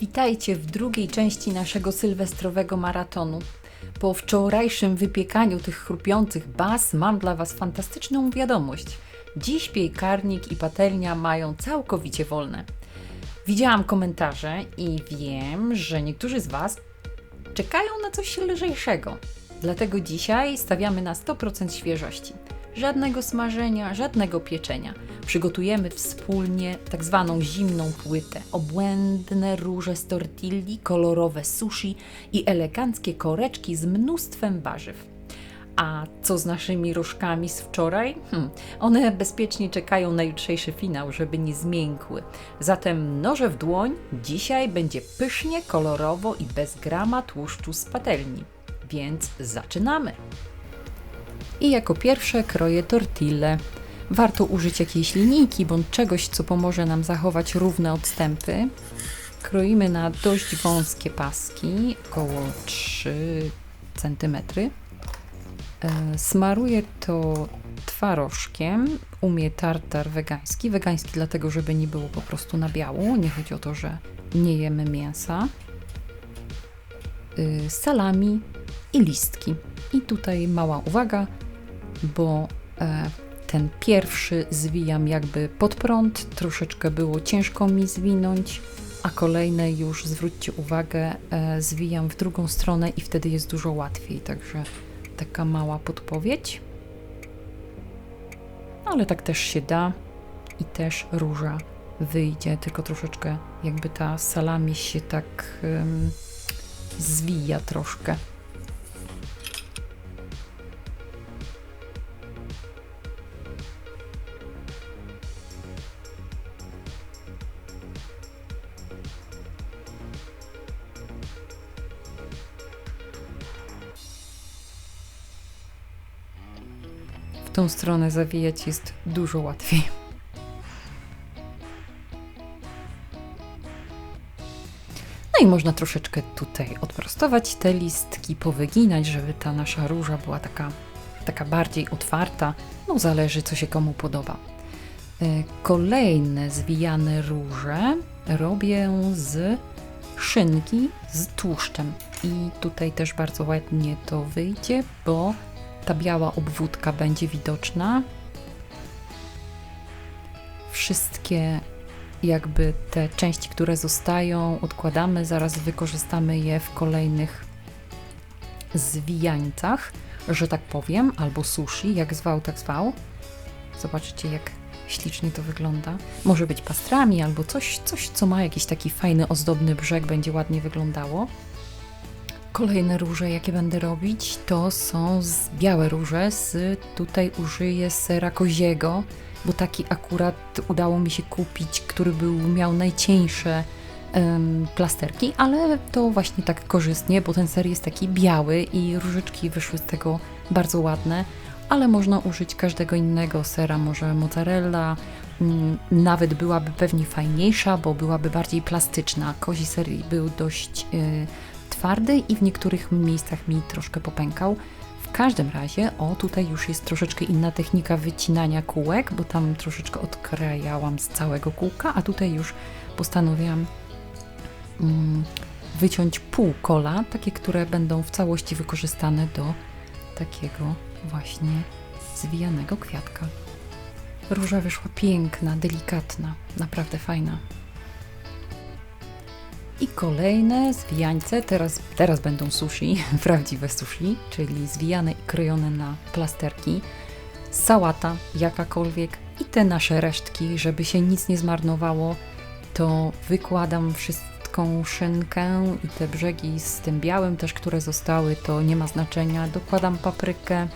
Witajcie w drugiej części naszego sylwestrowego maratonu. Po wczorajszym wypiekaniu tych chrupiących baz mam dla Was fantastyczną wiadomość. Dziś piekarnik i patelnia mają całkowicie wolne. Widziałam komentarze i wiem, że niektórzy z Was czekają na coś lżejszego. Dlatego dzisiaj stawiamy na 100% świeżości. Żadnego smażenia, żadnego pieczenia. Przygotujemy wspólnie tak zwaną zimną płytę. Obłędne róże z tortilli, kolorowe sushi i eleganckie koreczki z mnóstwem warzyw. A co z naszymi różkami z wczoraj? Hm, one bezpiecznie czekają na jutrzejszy finał, żeby nie zmiękły. Zatem noże w dłoń, dzisiaj będzie pysznie, kolorowo i bez grama tłuszczu z patelni. Więc zaczynamy! I jako pierwsze kroję tortille. Warto użyć jakiejś linijki bądź czegoś, co pomoże nam zachować równe odstępy. Kroimy na dość wąskie paski, około 3 cm. Smaruję to twarożkiem. Umie tartar wegański. Wegański dlatego, żeby nie było po prostu na biało. Nie chodzi o to, że nie jemy mięsa. Y, salami i listki. I tutaj mała uwaga, bo e, ten pierwszy zwijam jakby pod prąd, troszeczkę było ciężko mi zwinąć, a kolejne już zwróćcie uwagę, e, zwijam w drugą stronę i wtedy jest dużo łatwiej. Także taka mała podpowiedź. Ale tak też się da i też róża wyjdzie, tylko troszeczkę jakby ta salami się tak um, zwija troszkę. Tą stronę zawijać jest dużo łatwiej. No i można troszeczkę tutaj odprostować te listki, powyginać, żeby ta nasza róża była taka, taka bardziej otwarta. No zależy, co się komu podoba. E, kolejne zwijane róże robię z szynki z tłuszczem. I tutaj też bardzo ładnie to wyjdzie, bo ta biała obwódka będzie widoczna. Wszystkie jakby te części, które zostają, odkładamy, zaraz wykorzystamy je w kolejnych zwijańcach, że tak powiem, albo sushi, jak zwał, tak zwał. Zobaczcie, jak ślicznie to wygląda. Może być pastrami albo coś, coś, co ma jakiś taki fajny, ozdobny brzeg, będzie ładnie wyglądało. Kolejne róże, jakie będę robić, to są z białe róże. Z, tutaj użyję sera koziego, bo taki akurat udało mi się kupić, który był, miał najcieńsze plasterki, ale to właśnie tak korzystnie, bo ten ser jest taki biały i różyczki wyszły z tego bardzo ładne, ale można użyć każdego innego sera, może mozzarella, um, nawet byłaby pewnie fajniejsza, bo byłaby bardziej plastyczna. Kozi ser był dość... Yy, twardy i w niektórych miejscach mi troszkę popękał. W każdym razie, o tutaj już jest troszeczkę inna technika wycinania kółek, bo tam troszeczkę odkrajałam z całego kółka, a tutaj już postanowiłam mm, wyciąć pół kola, takie, które będą w całości wykorzystane do takiego właśnie zwijanego kwiatka. Róża wyszła piękna, delikatna, naprawdę fajna. I kolejne zwijańce, teraz, teraz będą sushi, prawdziwe sushi, czyli zwijane i krojone na plasterki, sałata jakakolwiek i te nasze resztki, żeby się nic nie zmarnowało, to wykładam wszystką szynkę i te brzegi z tym białym też, które zostały, to nie ma znaczenia. Dokładam paprykę,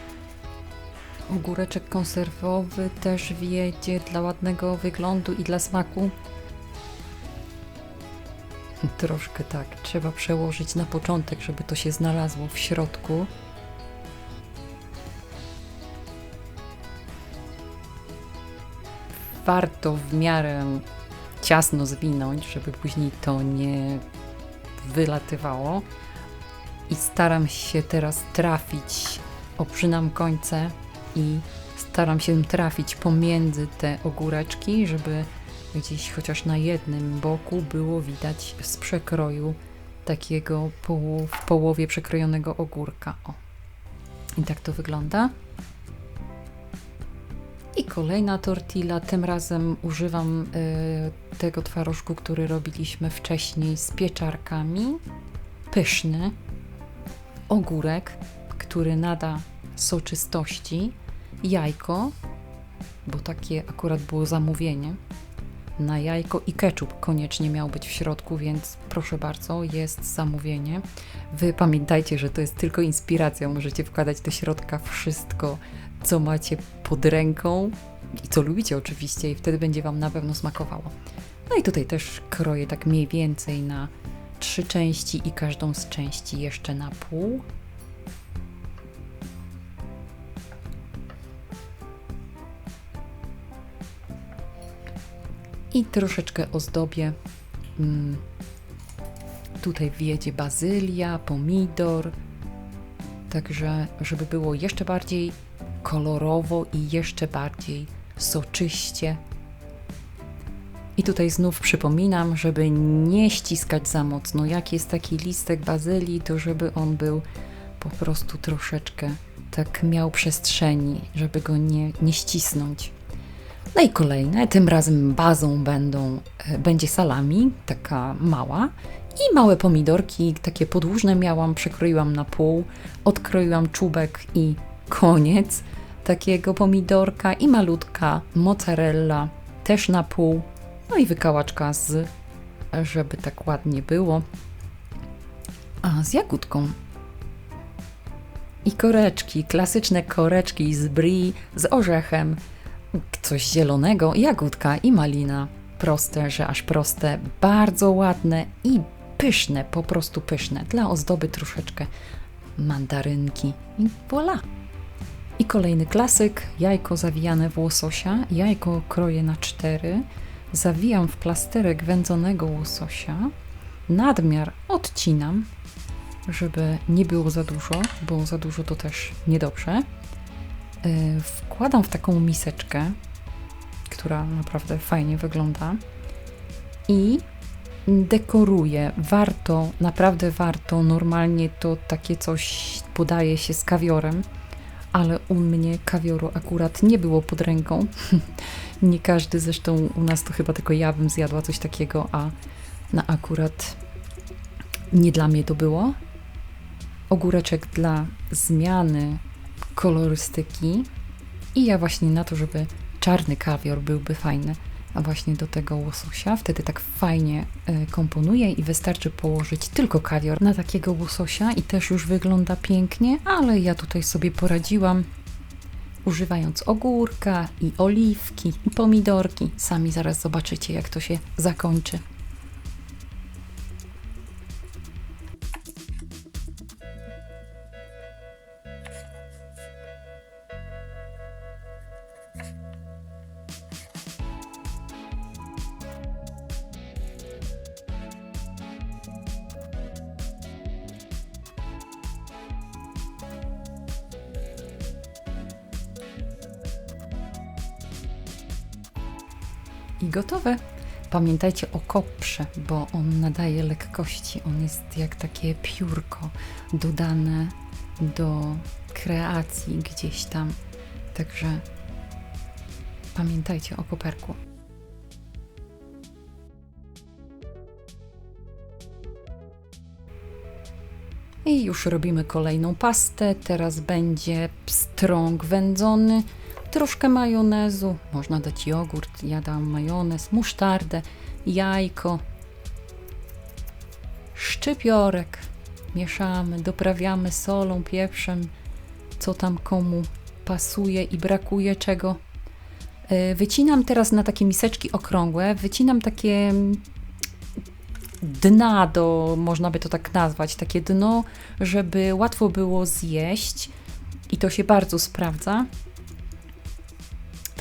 ogóreczek konserwowy też wiedzie dla ładnego wyglądu i dla smaku. Troszkę tak. Trzeba przełożyć na początek, żeby to się znalazło w środku. Warto w miarę ciasno zwinąć, żeby później to nie wylatywało. I staram się teraz trafić, oprzynam końce i staram się trafić pomiędzy te ogóreczki, żeby gdzieś chociaż na jednym boku było widać z przekroju takiego poł- w połowie przekrojonego ogórka. O. I tak to wygląda. I kolejna tortilla. Tym razem używam y, tego twarożku, który robiliśmy wcześniej z pieczarkami. Pyszny. Ogórek, który nada soczystości. Jajko, bo takie akurat było zamówienie. Na jajko i ketchup koniecznie miał być w środku, więc proszę bardzo, jest zamówienie. Wy pamiętajcie, że to jest tylko inspiracja. Możecie wkładać do środka wszystko, co macie pod ręką i co lubicie oczywiście, i wtedy będzie Wam na pewno smakowało. No i tutaj też kroję tak mniej więcej na trzy części i każdą z części jeszcze na pół. I troszeczkę ozdobię. Mm, tutaj wjedzie bazylia, pomidor. Także, żeby było jeszcze bardziej kolorowo i jeszcze bardziej soczyście. I tutaj znów przypominam, żeby nie ściskać za mocno. Jak jest taki listek bazylii, to żeby on był po prostu troszeczkę tak miał przestrzeni, żeby go nie, nie ścisnąć. No i kolejne, tym razem bazą będą, e, będzie salami, taka mała. I małe pomidorki, takie podłużne miałam, przekroiłam na pół, odkroiłam czubek i koniec takiego pomidorka. I malutka mozzarella też na pół, no i wykałaczka z, żeby tak ładnie było, a z jagódką. I koreczki, klasyczne koreczki z brie, z orzechem, coś zielonego, jagódka i malina. Proste, że aż proste, bardzo ładne i pyszne, po prostu pyszne. Dla ozdoby troszeczkę mandarynki i voilà. I kolejny klasyk, jajko zawijane w łososia. Jajko kroję na cztery, zawijam w plasterek wędzonego łososia, nadmiar odcinam, żeby nie było za dużo, bo za dużo to też niedobrze. Yy, wkładam w taką miseczkę, która naprawdę fajnie wygląda i dekoruję. Warto, naprawdę warto. Normalnie to takie coś podaje się z kawiorem, ale u mnie kawioru akurat nie było pod ręką. nie każdy, zresztą u nas to chyba tylko ja bym zjadła coś takiego, a na akurat nie dla mnie to było. Ogóreczek dla zmiany kolorystyki i ja właśnie na to, żeby czarny kawior byłby fajny, a właśnie do tego łososia, wtedy tak fajnie y, komponuje i wystarczy położyć tylko kawior na takiego łososia i też już wygląda pięknie, ale ja tutaj sobie poradziłam używając ogórka i oliwki i pomidorki. Sami zaraz zobaczycie jak to się zakończy. I gotowe. Pamiętajcie o koprze, bo on nadaje lekkości. On jest jak takie piórko dodane do kreacji gdzieś tam. Także pamiętajcie o koperku. I już robimy kolejną pastę. Teraz będzie pstrąg wędzony, troszkę majonezu, można dać jogurt, ja dam majonez, musztardę, jajko, szczypiorek. Mieszamy, doprawiamy solą, pieprzem, co tam komu pasuje i brakuje czego. E, wycinam teraz na takie miseczki okrągłe, wycinam takie dna do, można by to tak nazwać, takie dno, żeby łatwo było zjeść i to się bardzo sprawdza.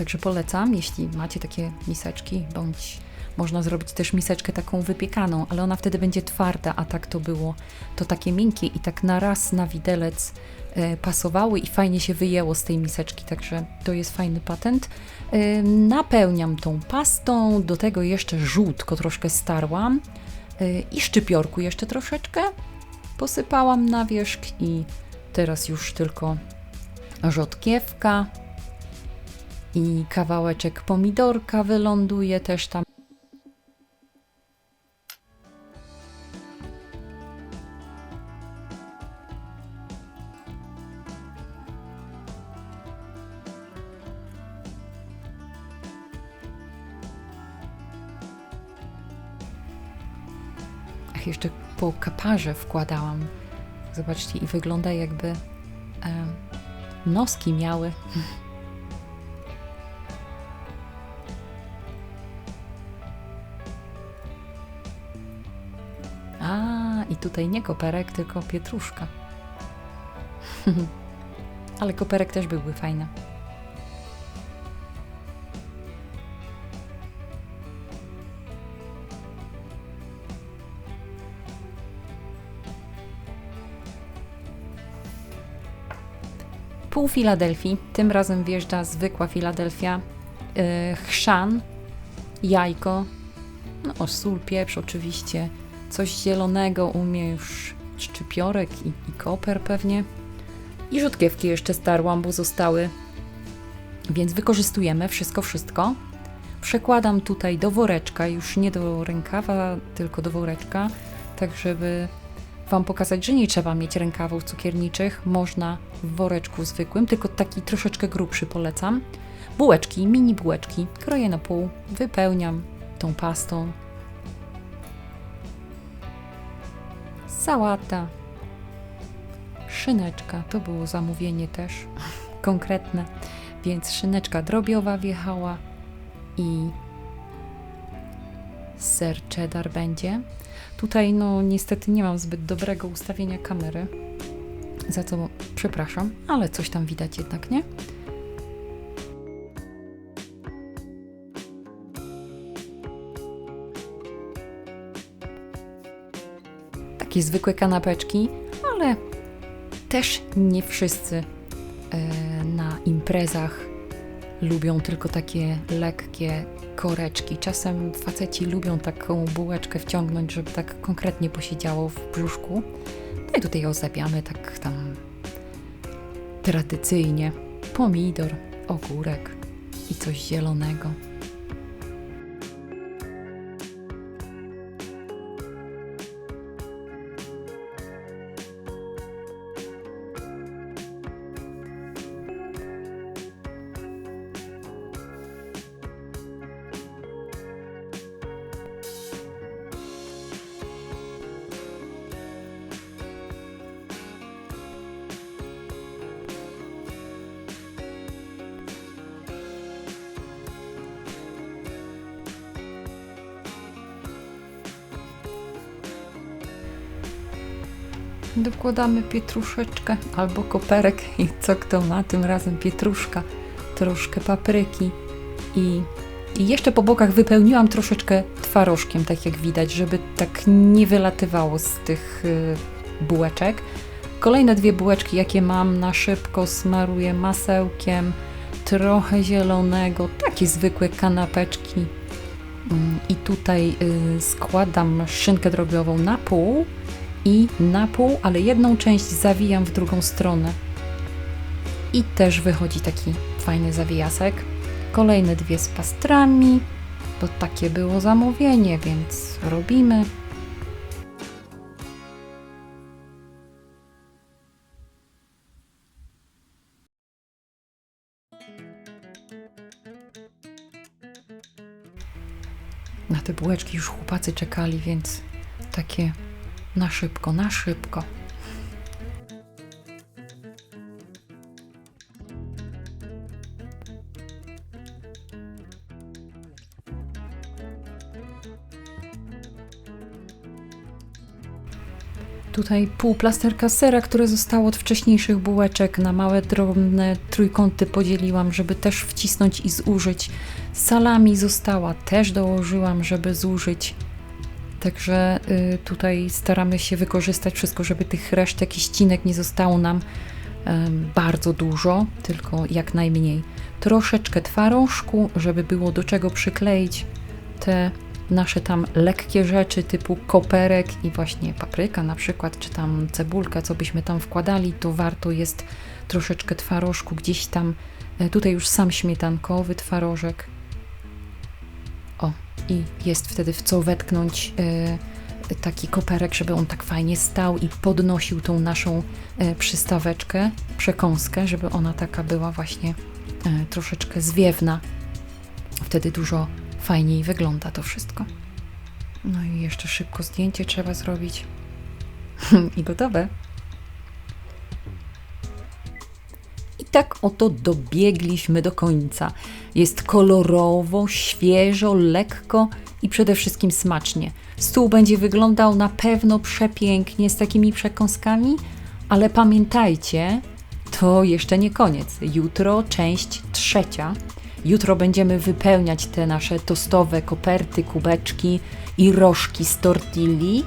Także polecam, jeśli macie takie miseczki bądź Można zrobić też miseczkę taką wypiekaną, ale ona wtedy będzie twarda, a tak to było to takie miękkie i tak na raz na widelec e, pasowały i fajnie się wyjęło z tej miseczki, także to jest fajny patent. Napełniam tą pastą, do tego jeszcze żółtko troszkę starłam e, i szczypiorku jeszcze troszeczkę posypałam na wierzch i teraz już tylko rzodkiewka i kawałeczek pomidorka wyląduje też tam. Ach, jeszcze po kaparze wkładałam. Zobaczcie, i wygląda jakby em, noski miały. tutaj nie koperek, tylko pietruszka. Ale koperek też byłby fajny. Pół Filadelfii, tym razem wjeżdża zwykła Filadelfia, yy, chrzan, jajko, no sól, pieprz oczywiście, coś zielonego, umie już szczypiorek i, i koper pewnie. I rzutkiewki jeszcze starłam, bo zostały, więc wykorzystujemy wszystko, wszystko. Przekładam tutaj do woreczka, już nie do rękawa, tylko do woreczka, tak żeby Wam pokazać, że nie trzeba mieć rękawów cukierniczych, można w woreczku zwykłym, tylko taki troszeczkę grubszy polecam. Bułeczki, mini bułeczki, kroję na pół, wypełniam tą pastą. Sałata, szyneczka, to było zamówienie też konkretne, więc szyneczka drobiowa wjechała i ser cheddar będzie. Tutaj no niestety nie mam zbyt dobrego ustawienia kamery, za co przepraszam, ale coś tam widać jednak, nie? Takie zwykłe kanapeczki, ale też nie wszyscy e, na imprezach lubią tylko takie lekkie koreczki. Czasem faceci lubią taką bułeczkę wciągnąć, żeby tak konkretnie posiedziało w brzuszku. No i tutaj ozdabiamy tak tam tradycyjnie. Pomidor, ogórek i coś zielonego. Dokładamy pietruszeczkę albo koperek i co kto ma, tym razem pietruszka, troszkę papryki i, i jeszcze po bokach wypełniłam troszeczkę twarożkiem, tak jak widać, żeby tak nie wylatywało z tych y, bułeczek. Kolejne dwie bułeczki, jakie mam, na szybko smaruję masełkiem, trochę zielonego, takie zwykłe kanapeczki. Mm, I tutaj y, składam szynkę drobiową na pół i na pół, ale jedną część zawijam w drugą stronę. I też wychodzi taki fajny zawijasek. Kolejne dwie z pastrami, bo takie było zamówienie, więc robimy. Na te bułeczki już chłopacy czekali, więc takie na szybko, na szybko. Tutaj pół plasterka sera, które zostało od wcześniejszych bułeczek, na małe, drobne trójkąty podzieliłam, żeby też wcisnąć i zużyć. Salami została, też dołożyłam, żeby zużyć. Także y, tutaj staramy się wykorzystać wszystko, żeby tych resztek i ścinek nie zostało nam bardzo dużo, tylko jak najmniej. Troszeczkę twarożku, żeby było do czego przykleić te nasze tam lekkie rzeczy typu koperek i właśnie papryka na przykład, czy tam cebulka, co byśmy tam wkładali, to warto jest troszeczkę twarożku gdzieś tam, e, tutaj już sam śmietankowy twarożek. O, i jest wtedy w co wetknąć e, taki koperek, żeby on tak fajnie stał i podnosił tą naszą e, przystaweczkę, przekąskę, żeby ona taka była właśnie e, troszeczkę zwiewna. Wtedy dużo fajniej wygląda to wszystko. No i jeszcze szybko zdjęcie trzeba zrobić. I gotowe. Tak oto dobiegliśmy do końca. Jest kolorowo, świeżo, lekko i przede wszystkim smacznie. Stół będzie wyglądał na pewno przepięknie z takimi przekąskami, ale pamiętajcie, to jeszcze nie koniec. Jutro część trzecia. Jutro będziemy wypełniać te nasze tostowe koperty, kubeczki i rożki z tortilli.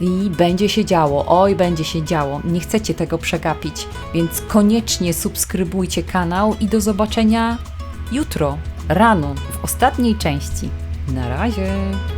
I będzie się działo, oj, będzie się działo. Nie chcecie tego przegapić, więc koniecznie subskrybujcie kanał i do zobaczenia jutro, rano, w ostatniej części. Na razie!